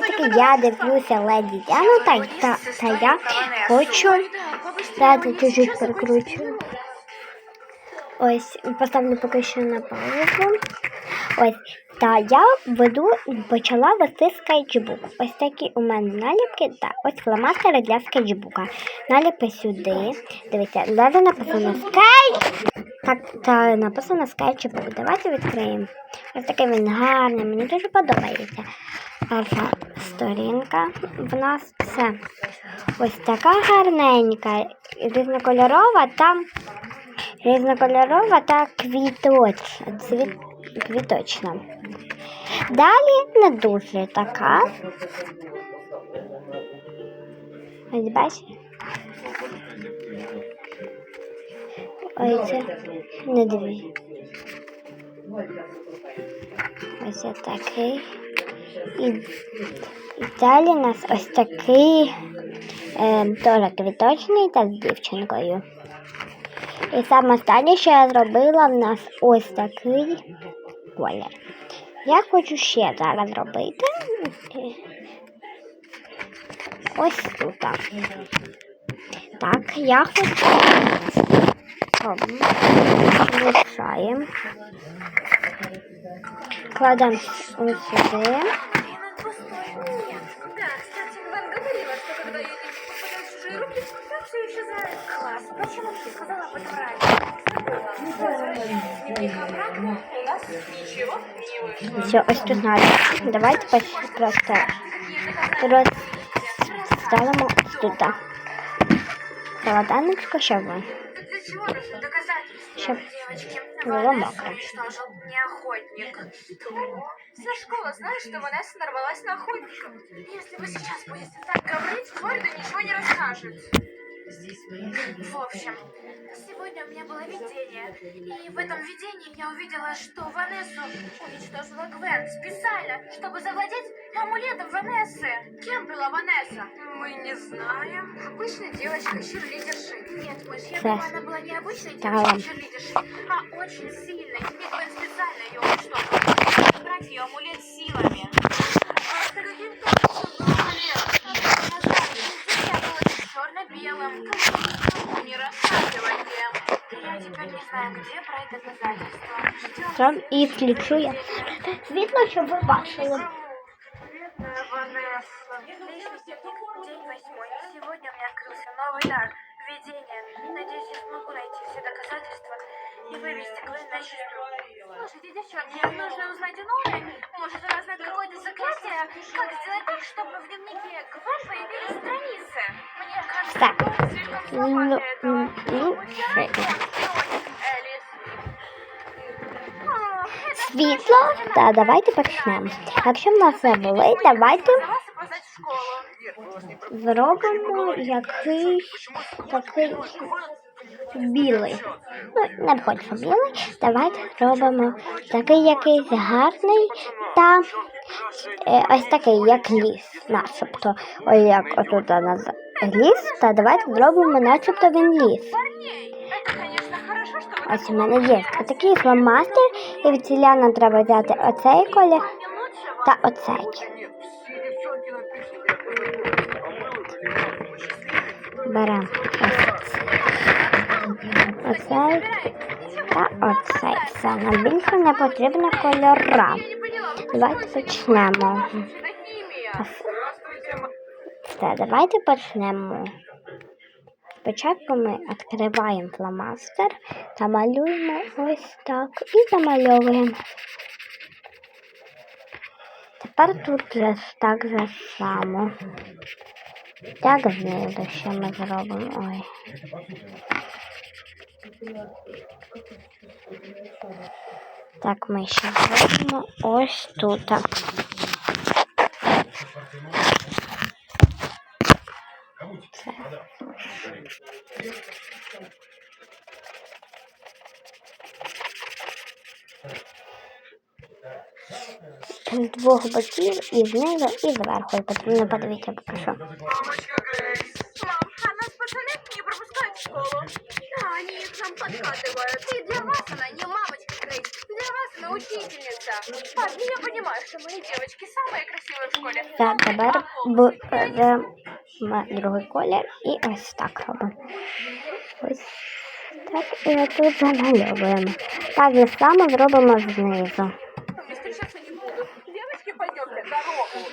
таки я дивлюся леді Діану, та, та, та я хочу стати чуть-чуть перекручу. Ось, поставлю поки що на паузу. Ось, та я веду, почала вести скетчбук. Ось такі у мене наліпки та ось фломастери для скетчбука. Наліпи сюди. Дивіться, далі написано скетч. Так, та написано скетчбук. Давайте відкриємо. Ось такий він гарний, мені дуже подобається. Перша сторінка в нас це ось така гарненька, різнокольорова та різнокольорова та квіточна. Цвіт, квіточна. Далі не дуже така. Ось бачите? Ой, це не дві. Ось такий. І, і далі у нас ось такий е, теж квіточний та з дівчинкою. І саме останнє, що я зробила, в нас ось такий колір. Я хочу ще зараз зробити. Ось тут. Так, я хочу. Мішаємо. Кладемо ось сюди. Класс. Почему ты сказала об раньше? Возвращайтесь Все, ось тут надо. Давайте просто розставимо тут. Холодильничко, щоб ви. Было Ванессу мокро. Вся школа знает, что Ванесса нарвалась на охотника. Если вы сейчас будете так говорить, Флорида ничего не расскажет. В общем, сегодня у меня было видение, и в этом видении я увидела, что Ванессу уничтожила Гвен специально, чтобы завладеть амулетом Ванессы. Кем была Ванесса? Мы не знаем. Обычной девочкой, черлидершей. Нет, мышь, я думаю, она была не обычной девочкой, черлидершей, а очень сильной. И Гвен специально ее уничтожила, чтобы забрать ее амулет силами. А каким точно был амулет? Я была черно-белым. Не рассказывайте. Я теперь не знаю, где брать доказательства. Ждем. Там і включу я. Світло, щоб ви бачили. Сегодня у меня открылся новый дар. Видение. Надеюсь, я смогу найти все доказательства и вывести Гвен на чистую. Слушайте, девчонки, нужно узнать у Норы. Может, она знает какое-то заклятие, как сделать так, чтобы в дневнике Гвен появились страницы. Мне кажется, Так. Слишком для этого. Это Світло, та давайте почнемо. Якщо в нас все болить, давайте зробимо якийсь такий білий. Ну, не хочу білий. Давайте зробимо такий якийсь гарний та ось такий, як ліс, начебто. Ось як отут нас ліс, та давайте зробимо, начебто він ліс. Ось у мене є такий фломастер, і від ціля нам треба взяти оцей колір та оцей. Беремо оцей та оцей. Все, нам більше не потрібно кольора. Давайте почнемо. Все, давайте почнемо. Спочатку ми відкриваємо фломастер та малюємо ось так і замальовуємо. Тепер тут же так же само. Так знизу ще ми зробимо. Ой. Так, ми ще зробимо ось тут. Це. Двох боків, і знизу, і зверху. І потрібно подивитися поки Грейс. Мам, а нас пацаны не пропускают в школу. Да, они к нам подкатывают. Вас она учительница. Парни, я понимаю, что мои девочки самые красивые в школе. Так, тепер беремо другий колір і ось так робимо. Ось так і отут замальовуємо. Так же само зробимо знизу. Девочки, пойдемте дорогу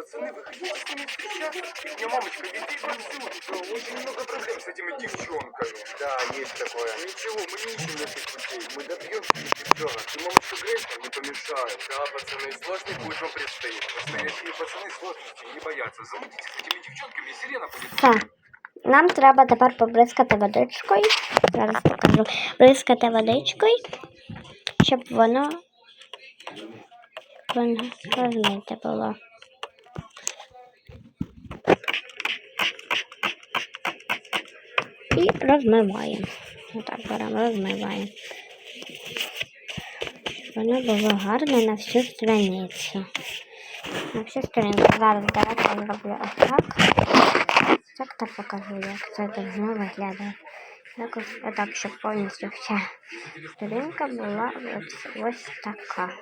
Пацаны, вы хотите с ними встречаться? Не, мамочка, детей повсюду. Очень много проблем с этими девчонками. Да, есть такое. Ничего, мы не ищем этих людей. Мы добьемся этих девчонок. И мамочка Грейс нам не помешает. Да, пацаны, сложный путь вам предстоит. Настоящие пацаны сложности не боятся. Замутите с этими девчонками, и сирена будет. Все. Нам треба тепер побризкати водичкою. Зараз покажу. Бризкати водичкою, щоб воно, воно розмите було. І розмиваємо. Отак беремо, розмиваємо. Воно було гарне на всю страницю. На всю сторінку. Зараз давайте я зроблю ось так. Так так покажу, як це должно виглядати. Якось отак, щоб повністю вся сторінка була ось, ось така.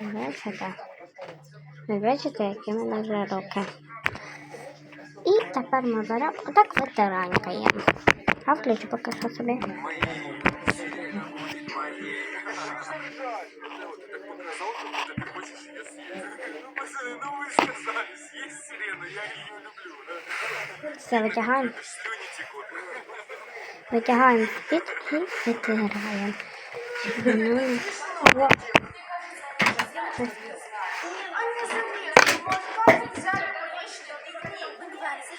Бачите? Ви бачите, які мене вже руки. І тепер ми беремо отак витиранькаємо. А включу поки що собі. Ну, пацаны, ну вы сказали, съесть сирену, я ее люблю. Все витягаємо. Слюни текут. Витягаємо спітки і витираємо. Щоб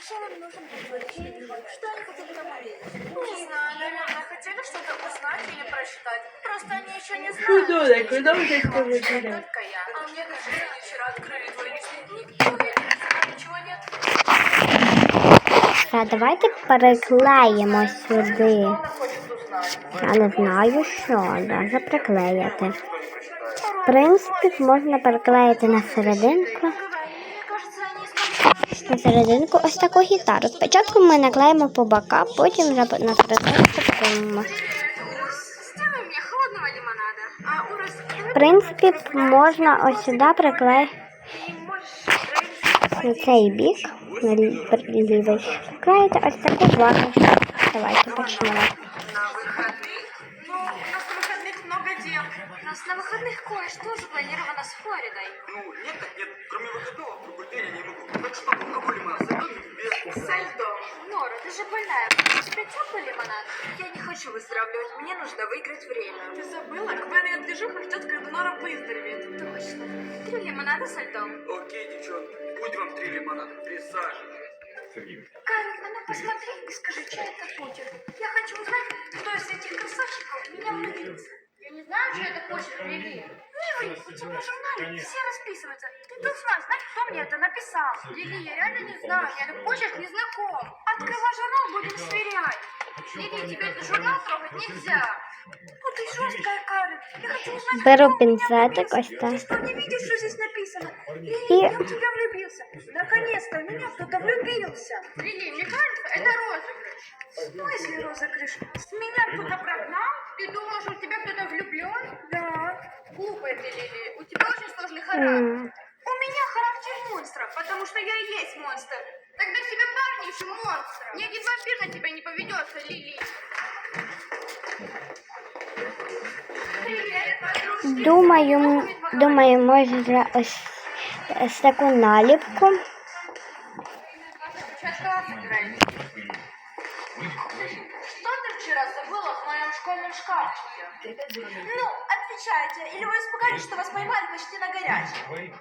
Зачем им нужен Что они хотели нам увидеть? Не знаю, наверное, хотели что-то узнать или прочитать. Просто они еще не знают. куда вы так говорили? Только я. А мне кажется, они вчера открыли твой личный дневник и уверены, что там ничего нет. Все, давайте переклеїмо сюди. Она хочет узнать. Я не знаю, що даже приклеїти. В принципі, можна переклеїти на серединку. На серединку ось таку гітару. Спочатку ми наклеїмо по бокам, потім вже на серединку Урос, В принципі, можна ось сюди приклеїти на цей бік, на лівий. Приклеїти ось таку ваточку. Давайте почнемо. На выходных кое-что запланировано с Флоридой. Ну, нет, так нет. Кроме выходного, в другой день я не могу. Так что, алкоголь лимонад, со льдом или без? Со льдом. Нора, ты же больная. У тебя теплый лимонад? Я не хочу выздоравливать. Мне нужно выиграть время. Ты забыла? Квены от движуха ждет, когда Нора выздоровеет. Точно. Три лимонада со льдом. Окей, девчонки, будет вам три лимонада. Присаживайтесь. Карен, на меня посмотри и скажи, чей это почерк. Я хочу узнать, кто из этих красавчиков меня влюбился. Я не знаю, чей это почерк, Лили. В журнале все расписываются. Ты должна знать, кто мне это написал. Лили, я реально не знаю, я этот почерк не знаком. Открывай журнал, будем сверять. Лили, тебе этот журнал трогать нельзя. Ну ты жесткая, Карен. Я хочу узнать, Беру пинцетик, ось так. Ты что, не видишь, что здесь написано? Лили, И- я в тебя влюбился. Наконец-то в меня кто-то влюбился. Лили, мне кажется, это розыгрыш. В смысле розыгрыш? С меня кто-то прогнал? Ты думаешь, у тебя кто-то влюблен? Да. Глупая ты, Лили. У тебя очень сложный характер. М. У меня характер монстра, потому что я и есть монстр. Тогда себе парни еще монстра. Ни один вампир на тебя не поведется, Лили. Думаю, думаю, можна ось, ось таку наліпку. Что ты вчера забыла в моем школьном шкафчике? Ну, отвечайте, или вы испугались, что вас поймали почти на горячем?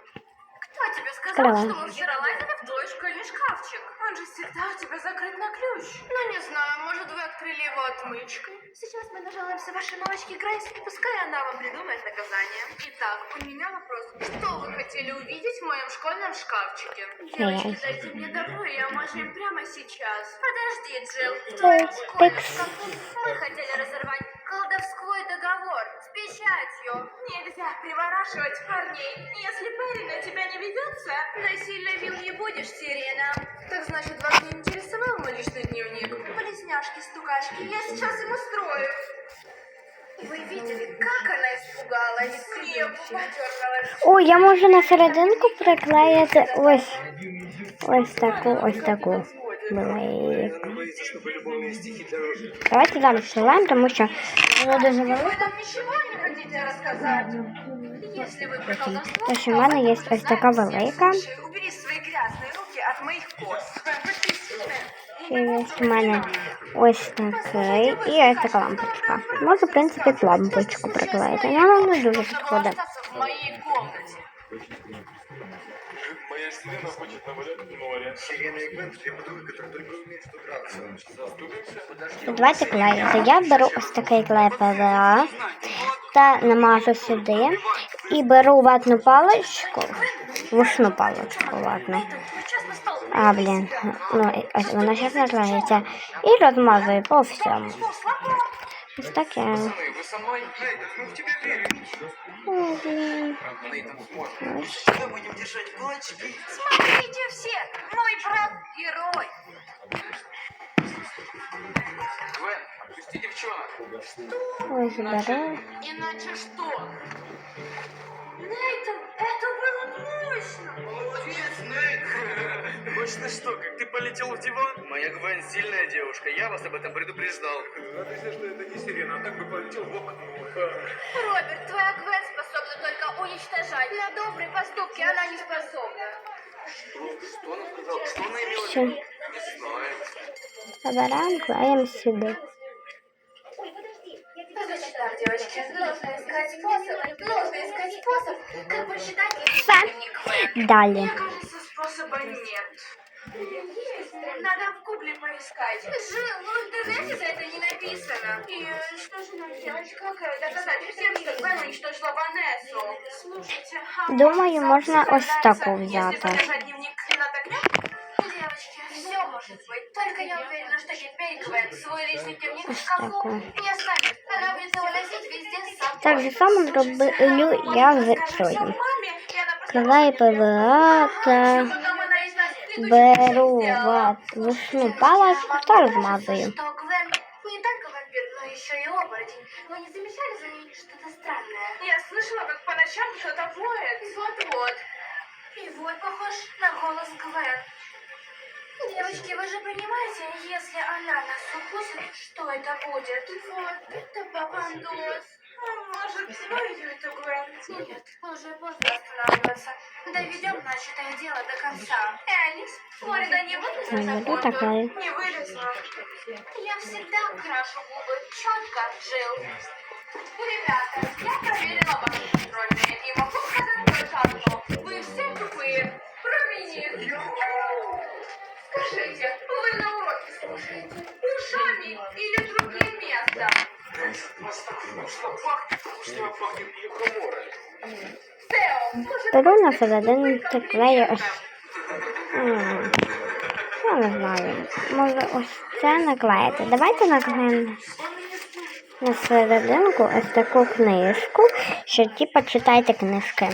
Кто тебе сказал, Открывай. что мы вчера лазили в твой школьный шкафчик? Он же всегда у тебя закрыт на ключ. Ну, не знаю, может, вы открыли его отмычкой? Сейчас мы нажалуемся вашей мамочке Грейс, и пускай она вам придумает наказание. Итак, у меня вопрос. Что вы хотели увидеть в моем школьном шкафчике? Девочки, дайте мне добро, и я умажу им прямо сейчас. Подожди, Джилл. В твоем школьном шкафу мы хотели разорвать колдовской договор с печатью. Нельзя приворашивать парней. Если парень на тебя не ведется, насильно мил не будешь, Сирена. Так значит, вас не интересовал мой личный дневник? Близняшки, стукашки, я сейчас им устрою. Вы видели, как она испугалась? О, я можу на серединку приклеїти ось ось таку, ось таку. Блейк. Боится, что полюбовные стихи дороже. Давайте далі силаємо, тому що воно дуже велике. Вы нам ничего не хотите рассказать? Если вы про колдовство, Тож у мене є ось така велика. слушай, убери свои грязные руки от моих кос. Ще є у мене ось такий і ось така лампочка. Можу, в принципі, лампочку приклеїти. але Вона не дуже підходить. Моя сирена хочет навалять в море. Сирена и Гвен две подруги, которые только умеют что драться. Давайте клеїти. Я беру ось такий клей ПВА та намажу сюди. І беру ватну паличку, вушну паличку ватну. А, блін, ну ось вона зараз наклеїться. І розмазую по всьому. Ось таке. Нейтан. Смотрите все, мой брат герой. Гвен, отпусти девчонок. Ось беру. Иначе что? Нейтан, это было мощно. Молодец, Нейт. Мощно что, как ты полетел в диван? Моя Гвен сильная девушка, я вас об этом предупреждал. Радуйся, что это не сирена, а так бы полетел в окно. Роберт, твоя Гвен только уничтожать. На добрые поступки она не способна. Что она сказала? Что она имела в Все. виду? Не знаю. Забираємо, клеїмо сюди. Значит так, девочки, нужно искать способ, нужно искать способ, как прочитать Все. дневник Гвен. Далі. Мне кажется, способа нет. Есть. Надо в гугле поискать. Жил, в интернете за это не написано. И э, что же нам делать? Как э, доказать всем, что Гвен уничтожила Ванессу? Слушайте, а Думаю, может, можна завтра ось таку собирается, взяти. Если задержать дневник над огнем? Девочки, все может быть. Только я уверена, что теперь Гвен свой личный дневник в шкафу такое. не оставит. Она будет его носить везде с собой. Так же само роблю я з цією. Клей ПВА та беру ват, вишну паличку та розмазую. Что Гвен не только вампир, но еще и оборотень. Вы не замечали за ней что-то странное? Я слышала, как по ночам кто-то воет. Вот-вот. И вой похож на голос Гвен. Девочки, вы же понимаете, если она нас укусит, что это будет? Вот, это бабандос. Может, свою эту Гвен? Нет, уже поздно останавливаться. Доведем начатое дело до конца. Элис, Флорида не вылезла Не за фото? такая. Не вылезла. Я всегда крашу губы четко, Джилл. Ребята, я проверила ваши контрольные и могу сказать только одно. Вы все тупые. Провини. Скажите, вы на уроке слушаете ушами или другим местом? Что пахнет? Вкусно пахнет мухомором. Тео, может, Беру на середину та клею ось. Ну, не знаю. Може ось це наклеїти. Давайте наклеїмо на серединку ось таку книжку, що типа читайте книжки.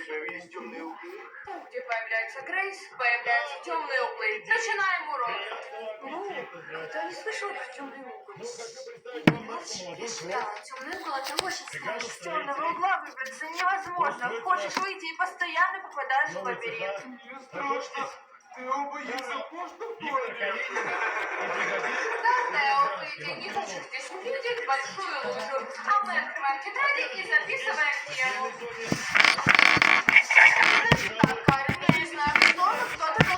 Появились темные углы. Там, где появляется Грейс, появляются темные углы. Начинаем урок. Ну, кто не слышал про темный угол? Молчи, я читала. Темный угол это очень страшно. Из темного угла выбраться невозможно. Хочешь выйти и постоянно попадаешь в лабиринт. Ты боится просто в туалет. Да, Тео, выйди, не хочу здесь увидеть большую лужу. А мы открываем тетради и записываем тему. Значит так, Карен, я не знаю, кто, но кто-то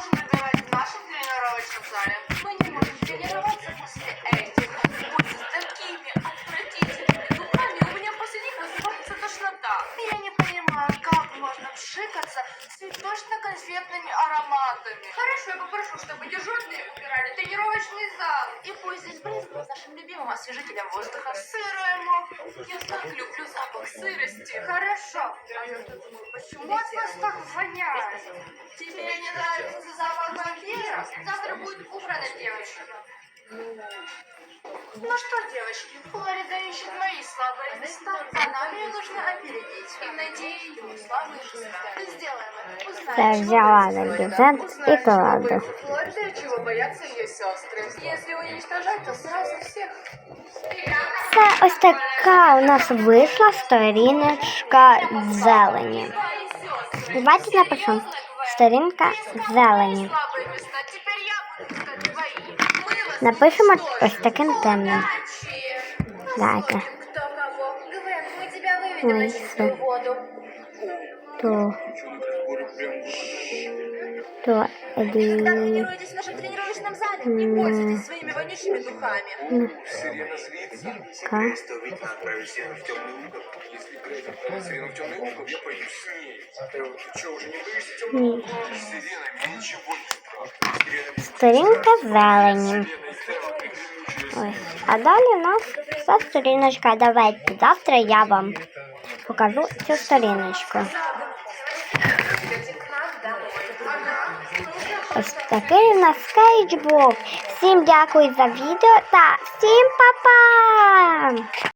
воздуха. Я так люблю запах сырости. Хорошо. Почему от вас так воняет? Тебе не нравится запах вампира? Завтра будет убрана девочка. Ну что, девочки, Флорида ищет мои слабые места, а нам ее нужно опередить. И найти ее слабые места. Сделаем это. Узнаем, Це чего взяла боится на Флорида. дезерт і Узнаем, чего кладу. боится Флорида и чего боятся ее сестры. Если уничтожать, то сразу всех. Це ось така у нас вийшла сторіночка зелені. Давайте напишу. Сторінка зелені. Напишемо уничтожим. ось таким темним. Удачи. Дайте. Кто кого? Гвен, мы тебя выведем Ой, на чистую всё. воду. То, то, Когда ді, тренируетесь в нашем тренировочном зале, не пользуйтесь своими вонючими духами. Сирена злится. ка, Что видно отправить всех в темный угол. Если Грейс отправит Сирену в темный угол, я пойду с ней. Э, Ты что, уже не боишься темного ні. угла? Сирена, Сторінка зелені. Ось. А далі у нас вся сторіночка. Давайте завтра я вам покажу цю сторіночку. Ось такий у нас скетчбук. Всім дякую за відео та всім па-па!